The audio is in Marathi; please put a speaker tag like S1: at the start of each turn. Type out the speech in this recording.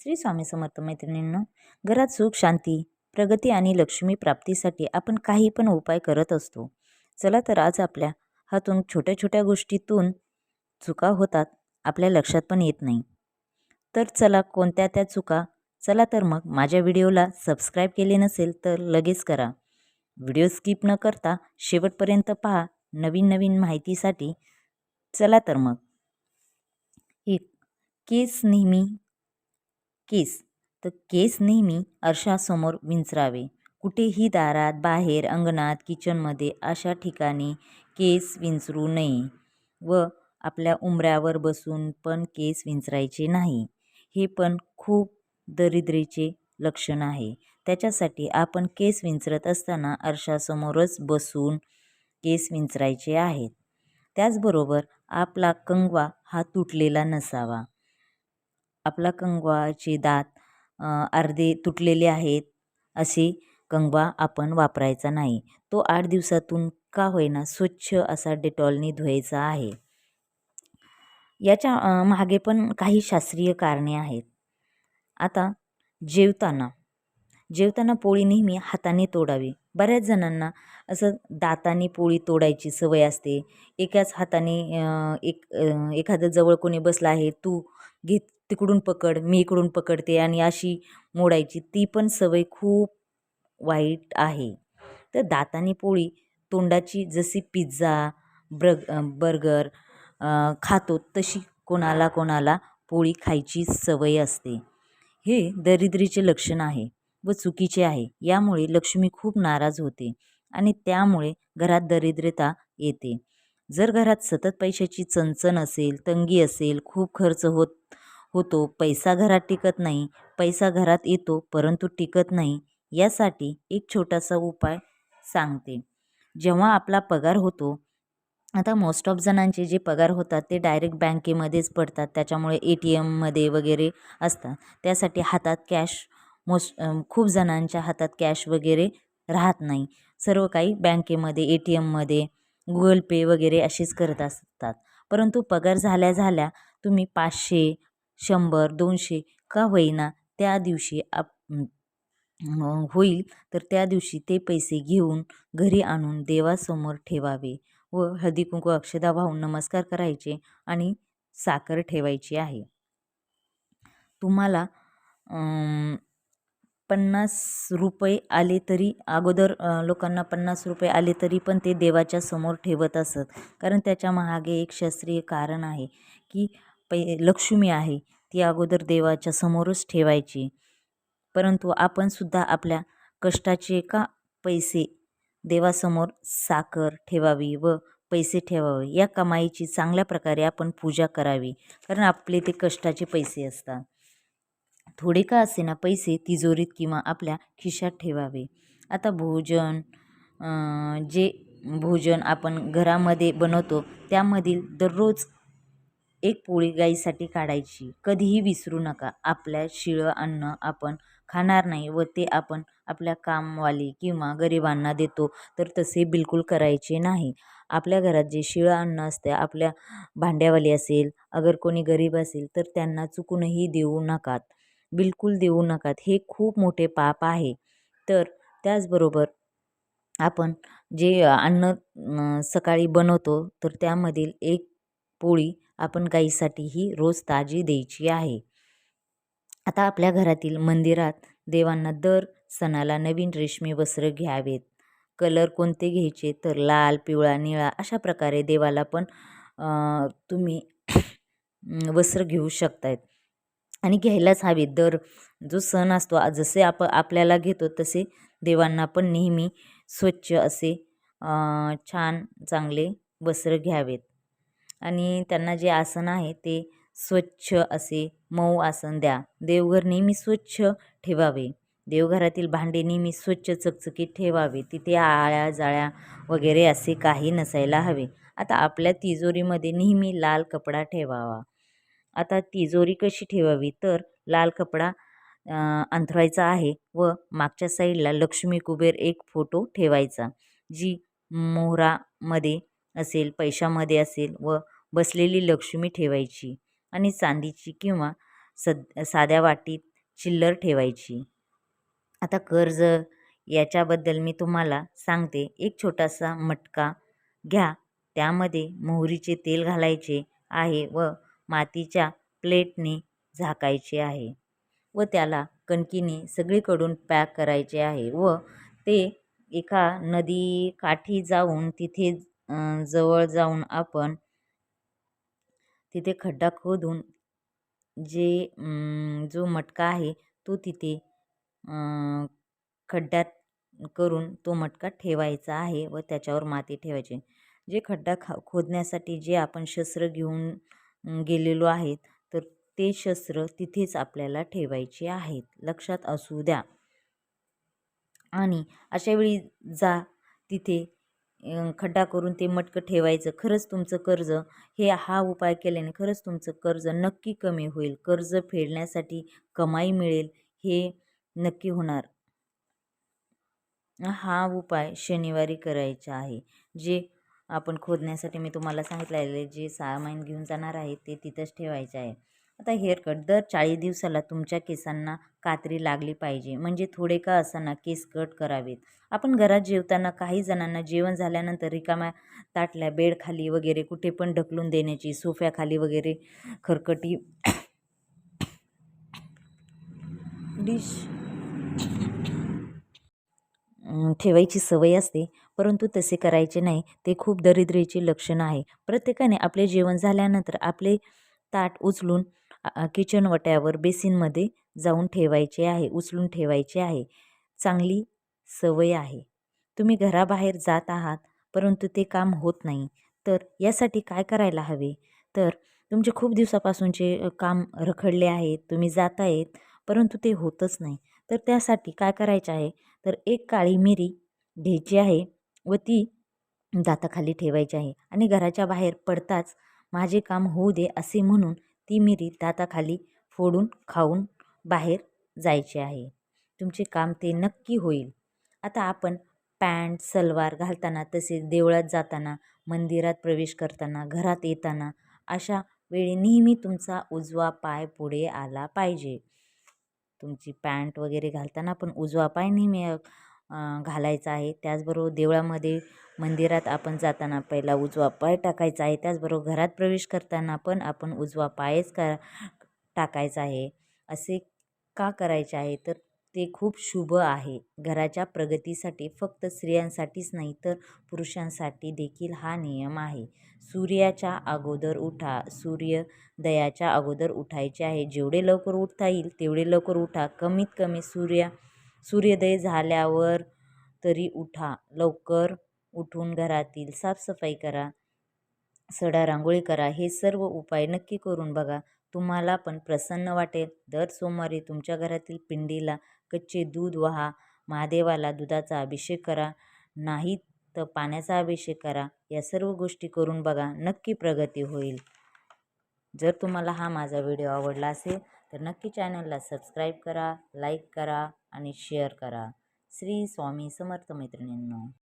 S1: श्री स्वामी समर्थ मैत्रिणींनो घरात सुख शांती प्रगती आणि लक्ष्मी प्राप्तीसाठी आपण काही पण उपाय करत असतो. चला तर आज आपल्या हातून छोट्या छोट्या गोष्टीतून चुका होतात आपल्या लक्षात पण येत नाही. तर चला कोणत्या त्या चुका चला तर मग माझ्या व्हिडिओला सबस्क्राईब केले नसेल तर लगेच करा. व्हिडिओ स्किप न करता शेवटपर्यंत पहा नवीन नवीन माहितीसाठी. चला तर मग. एक केस नेहमी केस. तर केस नेहमी आरशासमोर विंचरावे. कुठेही दारात बाहेर अंगणात किचनमध्ये अशा ठिकाणी केस विंचरू नये व आपल्या उंबऱ्यावर बसून पण केस विंचरायचे नाही. हे पण खूप दरिद्रीचे लक्षण आहे. त्याच्यासाठी आपण केस विंचरत असताना आरशासमोरच बसून केस विंचरायचे आहेत. त्याचबरोबर आपला कंगवा हा तुटलेला नसावा. आपला कंगवाचे दात अर्धे तुटलेले आहेत असे कंगवा आपण वापरायचा नाही. तो आठ दिवसातून का होईना स्वच्छ असा डेटॉलने धुवायचा आहे. याच्या मागे पण काही शास्त्रीय कारणे आहेत. आता जेवताना जेवताना पोळी नेहमी हाताने तोडावी. बऱ्याच जणांना असं दाताने पोळी तोडायची सवय असते. एकाच हाताने एक एखादं जवळ कोणी बसला आहे तू घेत तिकडून पकड मी इकडून पकडते आणि अशी मोडायची. ती पण सवय खूप वाईट आहे. तर दाताने पोळी तोंडाची जशी पिझ्झा ब्रग बर्गर खातो तशी कोणाला कोणाला पोळी खायची सवय असते. हे दरिद्रीचे लक्षण आहे व चुकीचे आहे. यामुळे लक्ष्मी खूप नाराज होते आणि त्यामुळे घरात दरिद्रता येते. जर घरात सतत पैशाची चणचण असेल तंगी असेल खूप खर्च होत होतो. पैसा घरात टिकत नाही. पैसा घरात येतो परंतु टिकत नाही. यासाठी एक छोटासा उपाय सांगते. जेव्हा आपला पगार होतो आता मोस्ट ऑफ जणांचे जे पगार होतात ते डायरेक्ट बँकेमध्येच पडतात. त्याच्यामुळे ए टी एममध्ये वगैरे असतात. त्यासाठी हातात कॅश मोस्ट खूप जणांच्या हातात कॅश वगैरे राहत नाही. सर्व काही बँकेमध्ये ए टी एममध्ये गुगल पे वगैरे असेच करत असतात. परंतु पगार झाल्या झाल्या तुम्ही पाचशे शंभर दोनशे का होईना त्या दिवशी आप होईल तर त्या दिवशी ते पैसे घेऊन घरी आणून देवासमोर ठेवावे व हळदी कुंकू अक्षदा वाहून नमस्कार करायचे आणि साखर ठेवायची आहे. तुम्हाला पन्नास रुपये आले तरी अगोदर लोकांना पन्नास रुपये आले तरी पण ते देवाच्या समोर ठेवत असत. कारण त्याच्यामागे एक शास्त्रीय कारण आहे की पै लक्ष्मी आहे ती अगोदर देवाच्या समोरच ठेवायची. परंतु आपणसुद्धा आपल्या कष्टाचे का पैसे देवासमोर साखर ठेवावी व पैसे ठेवावे या कमाईची चांगल्या प्रकारे आपण पूजा करावी कारण आपले ते कष्टाचे पैसे असतात. थोडे का असे ना पैसे तिजोरीत किंवा आपल्या खिशात ठेवावे. आता भोजन जे भोजन आपण घरामध्ये बनवतो त्यामधील दररोज एक पोळी गाईसाठी काढायची. कधीही विसरू नका. आपल्या शिळं अन्न आपण खाणार नाही व ते आपण आपल्या कामवाली किंवा गरिबांना देतो तर तसे बिलकुल करायचे नाही. आपल्या घरात जे शिळं अन्न असते आपल्या भांड्यावाली असेल अगर कोणी गरीब असेल तर त्यांना चुकूनही देऊ नकात. बिलकुल देऊ नकात. हे खूप मोठे पाप आहे. तर त्याचबरोबर आपण जे अन्न सकाळी बनवतो तर त्यामधील एक पोळी आपण गाईसाठीही रोज ताजी द्यायची आहे. आता आपल्या घरातील मंदिरात देवांना दर सणाला नवीन रेशमी वस्त्र घ्यावेत. कलर कोणते घ्यायचे तर लाल पिवळा निळा अशा प्रकारे देवाला पण तुम्ही वस्त्र घेऊ शकतायत. आणि घ्यायलाच हवे दर जो सण असतो जसे आप आपल्याला घेतो तसे देवांना पण नेहमी स्वच्छ असे छान चांगले वस्त्र घ्यावेत. आणि त्यांना जे आसन आहे ते स्वच्छ असे मऊ आसन द्या. देवघर नेहमी स्वच्छ ठेवावे. देवघरातील भांडे नेहमी स्वच्छ चकचकीत ठेवावे. तिथे आळ्या जाळ्या वगैरे असे काही नसायला हवे. आता आपल्या तिजोरीमध्ये नेहमी लाल कपडा ठेवावा. आता तिजोरी कशी ठेवावी? तर लाल कपडा अंथरायचा आहे व मागच्या साईडला लक्ष्मी कुबेर एक फोटो ठेवायचा जी मोहरामध्ये असेल पैशामध्ये असेल व बसलेली लक्ष्मी ठेवायची आणि चांदीची किंवा सद साध्या वाटीत चिल्लर ठेवायची. आता कर्ज याच्याबद्दल मी तुम्हाला सांगते. एक छोटासा मटका घ्या. त्यामध्ये मोहरीचे तेल घालायचे आहे व मातीच्या प्लेटने झाकायचे आहे व त्याला कणकीने सगळीकडून पॅक करायचे आहे व ते एका नदी काठी जाऊन तिथे जवळ जाऊन आपण तिथे खड्डा खोदून जे जो मटका आहे तो तिथे खड्ड्यात करून तो मटका ठेवायचा आहे व त्याच्यावर माती ठेवायची. जे खड्डा खा खोदण्यासाठी जे आपण शस्त्र घेऊन गेलेलो आहेत तर ते शस्त्र तिथेच आपल्याला ठेवायचे आहेत. लक्षात असू द्या. आणि अशावेळी जा तिथे खड्डा करून ते मटकं ठेवायचं खरंच तुमचं कर्ज हे हा उपाय केल्याने खरंच तुमचं कर्ज नक्की कमी होईल. कर्ज फेडण्यासाठी कमाई मिळेल हे नक्की होणार. हा उपाय शनिवारी करायचा आहे. जे आपण खोदण्यासाठी मी तुम्हाला सांगितलेले जे सामान घेऊन जाणार आहे ते तिथंच ठेवायचे आहे. आता हेअर कट दर चाळीस दिवसाला तुमच्या केसांना कात्री लागली पाहिजे. म्हणजे थोडे का असताना केस कट करावेत. आपण घरात जेवताना काही जणांना जेवण झाल्यानंतर रिकाम्या ताटल्या बेडखाली वगैरे कुठे पण ढकलून देण्याची सोफ्याखाली वगैरे खरकटी डिश ठेवायची सवय असते. परंतु तसे करायचे नाही. ते खूप दरिद्रीचे लक्षण आहे. प्रत्येकाने आपले जेवण झाल्यानंतर आपले ताट उचलून किचन वट्यावर बेसिनमध्ये जाऊन ठेवायचे आहे उचलून ठेवायचे आहे. चांगली सवय आहे. तुम्ही घराबाहेर जात आहात परंतु ते काम होत नाही. तर यासाठी काय करायला हवे? तर तुमचे खूप दिवसापासूनचे काम रखडले आहेत तुम्ही जात आहेत परंतु ते होतच नाही. तर त्यासाठी काय करायचे आहे? तर एक काळी मिरी घ्यायची आहे व ती दाताखाली ठेवायची आहे आणि घराच्या बाहेर पडताच माझे काम होऊ दे असे म्हणून ती मिरी दाताखाली फोडून खाऊन बाहेर जायचे आहे. तुमचे काम ते नक्की होईल. आता आपण पॅन्ट सलवार घालताना तसेच देवळात जाताना मंदिरात प्रवेश करताना घरात येताना अशा वेळी नेहमी तुमचा उजवा पाय पुढे आला पाहिजे. तुमची पॅन्ट वगैरे घालताना पण उजवा पाय नेहमी घालायचा आहे. त्याचबरोबर देवळामध्ये मंदिरात आपण जाताना पहिला उजवा पाय टाकायचा आहे. त्याचबरोबर घरात प्रवेश करताना पण आपण उजवा पायच का टाकायचा आहे. असे का करायचे आहे? तर ते खूप शुभ आहे. घराच्या प्रगतीसाठी फक्त स्त्रियांसाठीच नाही तर पुरुषांसाठी देखील हा नियम आहे. सूर्याच्या अगोदर उठा. सूर्योदयाच्या अगोदर उठायचे आहे. जेवढे लवकर उठता येईल तेवढे लवकर उठा. कमीत कमी सूर्य सूर्योदय झाल्यावर तरी उठा. लवकर उठून घरातील साफसफाई करा. सडा रांगोळी करा. हे सर्व उपाय नक्की करून बघा. तुम्हाला पण प्रसन्न वाटेल. दर सोमवारी तुमच्या घरातील पिंडीला कच्चे दूध वाहा. महादेवाला दुधाचा अभिषेक करा. नाही तर पाण्याचा अभिषेक करा. या सर्व गोष्टी करून बघा. नक्की प्रगती होईल. जर तुम्हाला हा माझा व्हिडिओ आवडला असेल तर नक्की चॅनलला सबस्क्राईब करा लाईक करा आणि शेअर करा. श्री स्वामी समर्थ मैत्रिणींनो.